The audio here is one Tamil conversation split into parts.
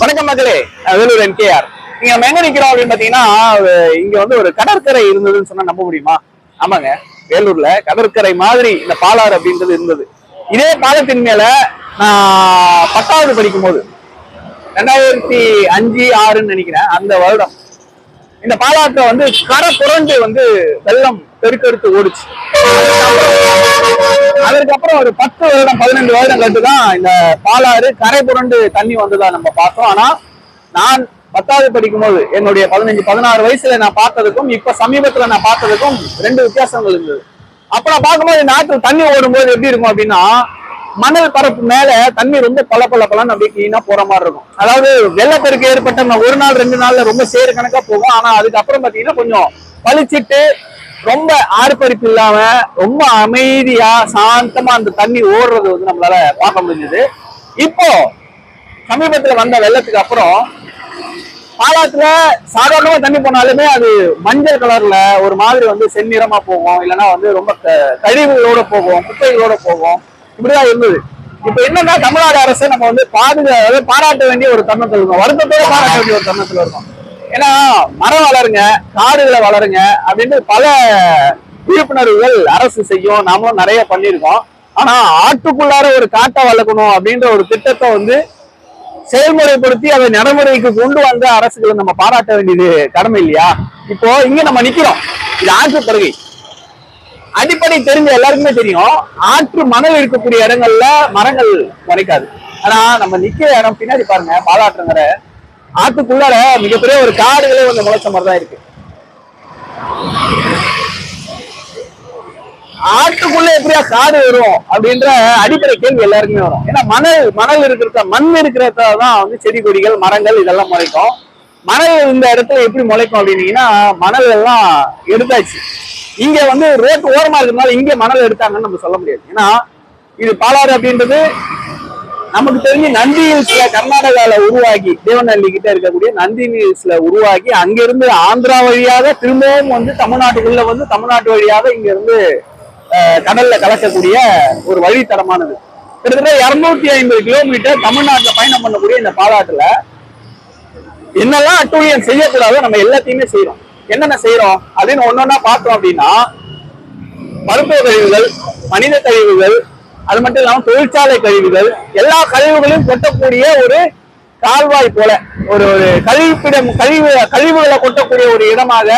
வணக்கம் மக்களே. வேலூர் என்கேஆர். நீங்க நம்ம எங்க நிக்கிறோம் அப்படின்னு பாத்தீங்கன்னா இங்க வந்து ஒரு கடற்கரை இருந்ததுன்னு சொன்னா நம்ப முடியுமா? ஆமாங்க. வேலூர்ல கடற்கரை மாதிரி இந்த பாலாறு அப்படின்றது இருந்தது. இதே பாலத்தின் மேல நான் பத்தாவது படிக்கும் போது ரெண்டாயிரத்தி அஞ்சு ஆறுன்னு நினைக்கிறேன் அந்த வருடம். இந்த பாலாற்றை வந்து கரை புரண்டு வந்து வெள்ளம் பெருக்கெடுத்து ஓடுச்சு. அதுக்கப்புறம் ஒரு பத்து வருடம் பதினைந்து வருடம் கழித்து தான் இந்த பாலாறு கரை புரண்டு தண்ணி வந்ததா நம்ம பார்த்தோம். ஆனா நான் பத்தாவது படிக்கும் போது என்னுடைய பதினஞ்சு பதினாறு வயசுல நான் பார்த்ததுக்கும் இப்ப சமீபத்துல நான் பார்த்ததுக்கும் ரெண்டு வித்தியாசங்கள் இருந்தது. அப்ப நான் பார்க்கும்போது இந்த ஆற்றில் தண்ணி ஓடும்போது எப்படி இருக்கும் அப்படின்னா மணல் பரப்பு மேல தண்ணி ரொம்ப பல பல பலன்னு அப்படியே கிளீனா போற மாதிரி இருக்கும். அதாவது வெள்ளப்பெருக்கு ஏற்பட்ட ஒரு நாள் ரெண்டு நாள்ல ரொம்ப சேரு கணக்கா போகும். ஆனா அதுக்கப்புறம் பாத்தீங்கன்னா கொஞ்சம் பளிச்சிட்டு ரொம்ப ஆர்ப்பரிப்பு இல்லாம ரொம்ப அமைதியா சாந்தமா அந்த தண்ணி ஓடுறது வந்து நம்மளால பார்க்க முடிஞ்சது. இப்போ சமீபத்துல வந்த வெள்ளத்துக்கு அப்புறம் பாலாத்துல சாதாரணமா தண்ணி போனாலுமே அது மஞ்சள் கலர்ல ஒரு மாதிரி வந்து செந்நிறமா போகும். இல்லைன்னா வந்து ரொம்ப க- கழிவுகளோட போகும் குப்பைகளோட போகும். இப்படிதான் இருந்தது. இப்ப என்னன்னா தமிழ்நாடு அரசு நம்ம வந்து பாதுகாப்பு அதாவது பாராட்ட வேண்டிய ஒரு தருணத்துல இருக்கும். வருத்தத்தோட பாராட்ட வேண்டிய ஒரு தருணத்துல இருக்கும். ஏன்னா மரம் வளருங்க காடுகளை வளருங்க அப்படின்னு பல விழிப்புணர்வுகள் அரசு செய்யும் நாமளும் நிறைய பண்ணியிருக்கோம். ஆனா ஆட்டுக்குள்ளார ஒரு காட்டை வளர்க்கணும் அப்படின்ற ஒரு திட்டத்தை வந்து செயல்முறைப்படுத்தி அதை நடைமுறைக்கு கொண்டு வந்த அரசுகளை நம்ம பாராட்ட வேண்டியது கடமை இல்லையா? இப்போ இங்க நம்ம நிக்கிறோம். இது ஆற்று அடிப்படை தெரிஞ்ச எல்லாருக்குமே தெரியும். ஆற்று மணல் இருக்கக்கூடிய இடங்கள்ல மரங்கள் முளைக்காது ஆனா நம்ம நிக்கிற இடம் பின்னாடி பாருங்க பாலாற்றுங்கிற. ஆற்றுக்குள்ளார மிகப்பெரிய ஒரு காடுகளே வந்து முளைச்ச மாதிரி தான் இருக்கு. ஆட்டுக்குள்ள எப்படியா காடு வரும் அப்படின்ற அடிப்படை கேள்வி எல்லாருக்குமே வரும். ஏன்னா மணல் மணல் இருக்கிறத மண் இருக்கிறதான் வந்து செடி கொடிகள் மரங்கள் இதெல்லாம் முளைக்கும். மணல் இந்த இடத்துல எப்படி முளைக்கும் அப்படின்னீங்கன்னா மணல் எல்லாம் எடுத்தாச்சு. இங்க வந்து ரோட்டு ஓரமா இருக்கிறதுனால இங்க மணல் எடுத்தாங்கன்னு நம்ம சொல்ல முடியாது. ஏன்னா இது பாலாறு அப்படின்றது நமக்கு தெரிஞ்சு நந்தி ஹில்ஸ்ல கர்நாடகால உருவாகி தேவநல்லி கிட்ட இருக்கக்கூடிய நந்தி ஹில்ஸ்ல உருவாகி அங்கிருந்து ஆந்திரா வழியாக திரும்பவும் வந்து தமிழ்நாட்டுக்குள்ள வந்து தமிழ்நாட்டு வழியாக இங்க இருந்து கடல்ல கலக்கக்கூடிய ஒரு வழித்தடமானது. கிட்டத்தட்ட இருநூத்தி ஐம்பது கிலோமீட்டர் தமிழ்நாட்டுல பயணம் பண்ணக்கூடிய இந்த பாலாட்டுல என்னெல்லாம் அட்டூழியம் செய்யக்கூடாதோ நம்ம எல்லாத்தையுமே செய்யறோம் என்னென்ன செய்யறோம் அப்படின்னு ஒன்னொன்னா பார்த்தோம் அப்படின்னா மருத்துவ கழிவுகள் மனித கழிவுகள் அது மட்டும் இல்லாமல் தொழிற்சாலை கழிவுகள் எல்லா கழிவுகளையும் கொட்டக்கூடிய ஒரு கால்வாய் போல ஒரு ஒரு கழிப்பிடம் கழிவு கழிவுகளை கொட்டக்கூடிய ஒரு இடமாக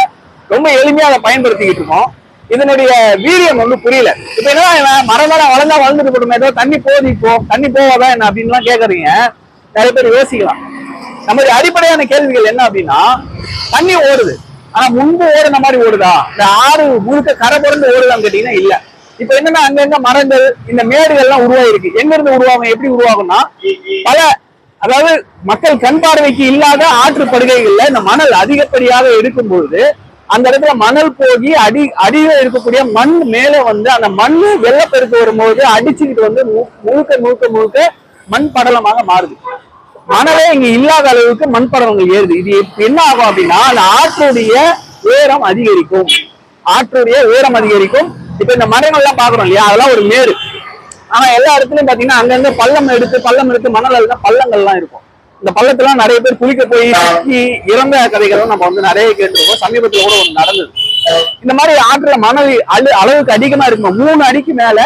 ரொம்ப எளிமையாக அதை பயன்படுத்திக்கிட்டு இருக்கோம். இதனுடைய வீரியம் வந்து புரியல. இப்ப என்ன மரம் மரம் வளர்ந்தா வளர்ந்துட்டு போட்டுமே ஏதோ தண்ணி போகுது இப்போ தண்ணி போவாதா என்ன அப்படின்லாம் கேக்குறீங்க நிறைய பேர் யோசிக்கலாம். நம்மளுடைய அடிப்படையான கேள்விகள் என்ன அப்படின்னா தண்ணி ஓடுது. ஆனா முன்பு ஓடுன மாதிரி ஓடுதா? இந்த ஆறு முழுக்க கரை புரண்டு ஓடுதான்னு கேட்டீங்கன்னா இல்ல. இப்ப என்னன்னா அங்கங்க மரங்கள் இந்த மேடுகள் எல்லாம் உருவாயிருக்கு. எங்க இருந்து உருவாகும் எப்படி உருவாகும்னா பல அதாவது மக்கள் கண் பார்வைக்கு இல்லாத ஆற்று படுகைகள்ல இந்த மணல் அதிகப்படியாக இருக்கும் பொழுது அந்த இடத்துல மணல் போகி அடி அடியில இருக்கக்கூடிய மண் மேல வந்து அந்த மண் வெள்ளப்பெருக்கு வரும்போது அடிச்சுக்கிட்டு வந்து முழுக்க முழுக்க முழுக்க மண் படலமாக மாறுது. மணலே இங்க இல்லாத அளவுக்கு மண் படலங்கள் ஏறுது. இது என்ன ஆகும் அப்படின்னா அந்த ஆற்றுடைய உயரம் அதிகரிக்கும். ஆற்றுடைய உயரம் அதிகரிக்கும். இப்ப இந்த மரங்கள் எல்லாம் பாக்குறோம் இல்லையா? அதெல்லாம் ஒரு மேடு. ஆனா எல்லா இடத்துலயும் பாத்தீங்கன்னா அங்கங்க பள்ளம் எடுத்து பள்ளம் எடுத்து மணல் அள்ளினா பள்ளங்கள்லாம் இருக்கும். இந்த பள்ளத்தெல்லாம் நிறைய பேர் குளிக்க போய் இறந்த கதைகளும் நம்ம வந்து நிறைய கேட்டிருக்கோம். சமீபத்துல கூட ஒண்ணு நடந்தது. இந்த மாதிரி ஆற்றுல மணல் அழு அளவுக்கு அதிகமா இருக்கும்? மூணு அடிக்கு மேல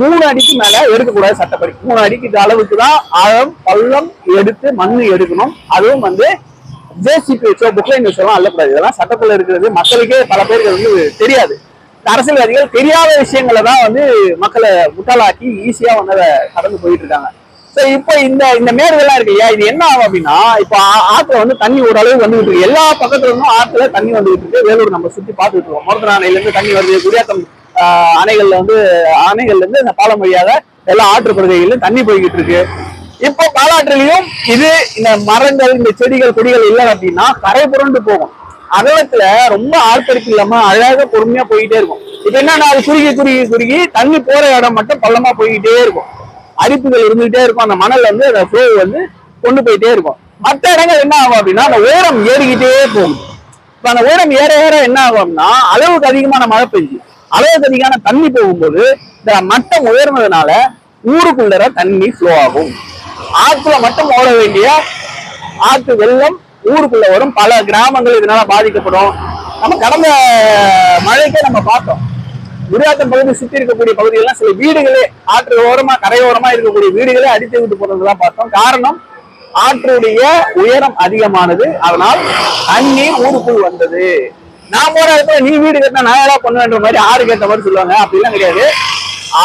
மூணு அடிக்கு மேல எடுக்கக்கூடாது சட்டப்படி. மூணு அடிக்கு அளவுக்கு தான் ஆழம் பள்ளம் எடுத்து மண் எடுக்கணும். அதுவும் வந்து ஜேசிபி வச்சோ புக்லைன் வச்சோ அல்லக்கூடாது இதெல்லாம் சட்டத்துல இருக்கிறது மக்களுக்கே பல பேருக்கு வந்து தெரியாது. அரசியல்வாதிகள் தெரியாத விஷயங்களை தான் வந்து மக்களை முட்டாளாக்கி ஈஸியா வந்து அதை கடந்து போயிட்டு இருக்காங்க. சோ இப்போ இந்த இந்த மேடுகள்லாம் இருக்கு இல்லையா? இது என்ன ஆகும் அப்படின்னா இப்போ ஆற்றுல ஆத்துல வந்து தண்ணி ஓரளவு வந்துகிட்டு இருக்கு. எல்லா பக்கத்துல இருந்தும் ஆத்துல தண்ணி வந்துகிட்டு இருக்கு. வேலூர் நம்ம சுத்தி பார்த்துட்டு இருக்கோம். மொரத்தன இருந்து தண்ணி வருது குடியாத்தம் அணைகள்ல வந்து அணைகள்ல இருந்து இந்த பாலம் வழியாக எல்லா ஆற்று படுகைகளிலும் தண்ணி போய்கிட்டு இருக்கு. இப்போ பாலாற்றிலையும் இது இந்த மரங்கள் இந்த செடிகள் கொடிகள் இல்லை அப்படின்னா கரை புரண்டு போகும். அகலத்துல ரொம்ப ஆர்ப்பரிப்பு இல்லாம அழகாக பொறுமையா போயிட்டே இருக்கும். இப்ப என்னன்னா அது குறுகி குறுகி குறுகி தண்ணி போற இடம் மட்டும் பள்ளமா போய்கிட்டே இருக்கும். அரிப்புகள் இருந்துகிட்டே இருக்கும். அந்த மணல் வந்து அந்த ஃப்ளோ வந்து கொண்டு போயிட்டே இருக்கும். மற்ற இடங்கள் என்ன ஆகும் அப்படின்னா அந்த ஓரம் ஏறிக்கிட்டே போகும். இப்ப அந்த ஓரம் ஏற ஏற என்ன ஆகும் அப்படின்னா அளவுக்கு அதிகமான மழை பெஞ்சு. அளவுக்கு அதிகமான தண்ணி போகும்போது இந்த மட்டம் உயர்ந்ததுனால ஊருக்குள்ளர தண்ணி ஃப்ளோ ஆகும். ஆற்றுல மட்டும் ஓட வேண்டிய ஆற்று வெள்ளம் ஊருக்குள்ள வரும். பல கிராமங்கள் இதனால பாதிக்கப்படும். நம்ம கடந்த மழைக்கே நம்ம பார்த்தோம். குடியாத்தம் பகுதி சுத்தி இருக்கக்கூடிய பகுதியெல்லாம் சில வீடுகளே ஆற்று ஓரமா கரையோரமா இருக்கக்கூடிய வீடுகளே அடித்து விட்டு போறதெல்லாம் பார்த்தோம். காரணம் ஆற்றுடைய உயரம் அதிகமானது. அதனால் தண்ணீர் ஊருக்குள் வந்தது. நான் போற இடத்துல நீ வீடு கட்டினா நான் ஏதாவது பண்ணுவேன்ற மாதிரி ஆறு கேட்ட மாதிரி சொல்லுவாங்க. அப்படிலாம் கிடையாது.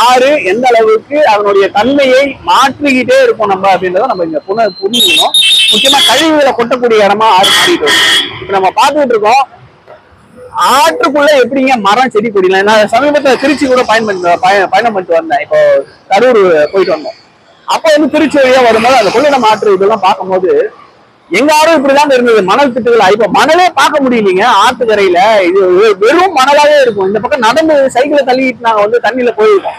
ஆறு எந்த அளவுக்கு அதனுடைய தன்மையை மாற்றிக்கிட்டே இருக்கும் நம்ம அப்படின்றத நம்ம இங்க புன புரிஞ்சுக்கணும். முக்கியமா கழிவுகளை கொட்டக்கூடிய இடமா ஆறு மாறிட்டு வரும் இப்ப நம்ம பார்த்துட்டு இருக்கோம். ஆற்றுக்குள்ள எப்படிங்க மரம் செடி கொடிலாம்? நான் சமீபத்தில் திருச்சி கூட பயன் பயணம் பண்ணிட்டு வந்தேன். இப்போ கரூர் போயிட்டு வந்தோம். அப்போ வந்து திருச்சி வழியா வரும்போது அந்த கொள்ளிடம் ஆற்று இதெல்லாம் பார்க்கும்போது எங்க ஆறும் இப்படிதான் இருந்தது? மணல் திட்டுகளா இப்ப மணலே பார்க்க முடியலீங்க. ஆத்துக்கரையில இது வெறும் மணலாவே இருக்கும். இந்த பக்கம் நடந்து சைக்கிளை தள்ளிட்டு நாங்க வந்து தண்ணியில போயிருக்கோம்.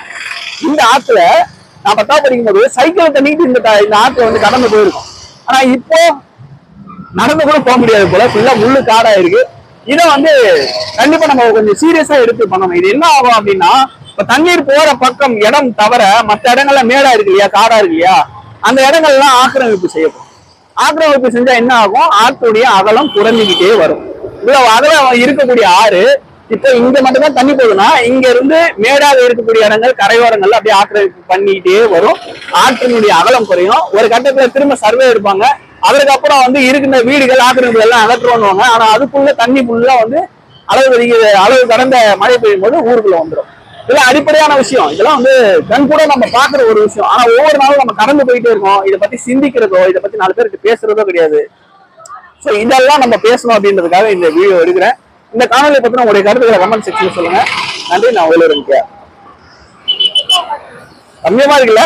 இந்த ஆத்துல நான் பத்தாவது படிக்கும் போது சைக்கிளை தள்ளிட்டு இந்த இந்த ஆத்துல வந்து கடந்து போயிருக்கோம். ஆனா இப்போ நடந்து கூட போக முடியாது போல. ஃபுல்லா முள்ளு காடா இருக்கு. இதை வந்து கண்டிப்பா நம்ம கொஞ்சம் சீரியஸா எடுத்து பண்ணணும். இது என்ன ஆகும் அப்படின்னா இப்ப தண்ணீர் போற பக்கம் இடம் தவிர மற்ற இடங்கள்ல மேடா இருக்கு இல்லையா? காடா இருக்கு இல்லையா? அந்த இடங்கள்லாம் ஆக்கிரமிப்பு செய்யப்படும். ஆக்கிரமிப்பு செஞ்சா என்ன ஆகும்? ஆற்றுடைய அகலம் குறைஞ்சிக்கிட்டே வரும். இவ்வளவு அகலம் இருக்கக்கூடிய ஆறு இப்ப இங்க மட்டும் தான் தண்ணி போகுதுன்னா இங்க இருந்து மேடாக இருக்கக்கூடிய இடங்கள் கரையோரங்கள்ல அப்படியே ஆக்கிரமிப்பு பண்ணிக்கிட்டே வரும். ஆற்றினுடைய அகலம் குறையும். ஒரு கட்டத்துல திரும்ப சர்வே எடுப்பாங்க. அதுக்கப்புறம் வந்து இருக்கிற வீடுகள் ஆக்கிரமிப்பு எல்லாம் அகற்றுவாங்க ஆனா அதுக்குள்ள தண்ணி ஃபுல்லா வந்து அளவு அதிக அளவு கடந்த மழை பெய்யும் போது ஊருக்குள்ள வந்துடும் இதெல்லாம் அடிப்படையான விஷயம். இதெல்லாம் வந்து கண் கூட நம்ம பாக்குற ஒரு விஷயம். ஆனா ஒவ்வொரு நாளும் நம்ம கடந்து போயிட்டே இருக்கோம். இதை பத்தி சிந்திக்கிறதோ இதை பத்தி நாலு பேருக்கு பேசுறதோ கிடையாது. ஸோ இதெல்லாம் நம்ம பேசணும் அப்படின்றதுக்காக இந்த வீடியோ எடுக்கிறேன். இந்த காணொலியை பத்தின உங்களுடைய கருத்துக்களை கமெண்ட் செக்ஷன்ல சொல்லுங்க. நன்றி நான் ஒவ்வொரு கம்மியமா இருக்குல்ல?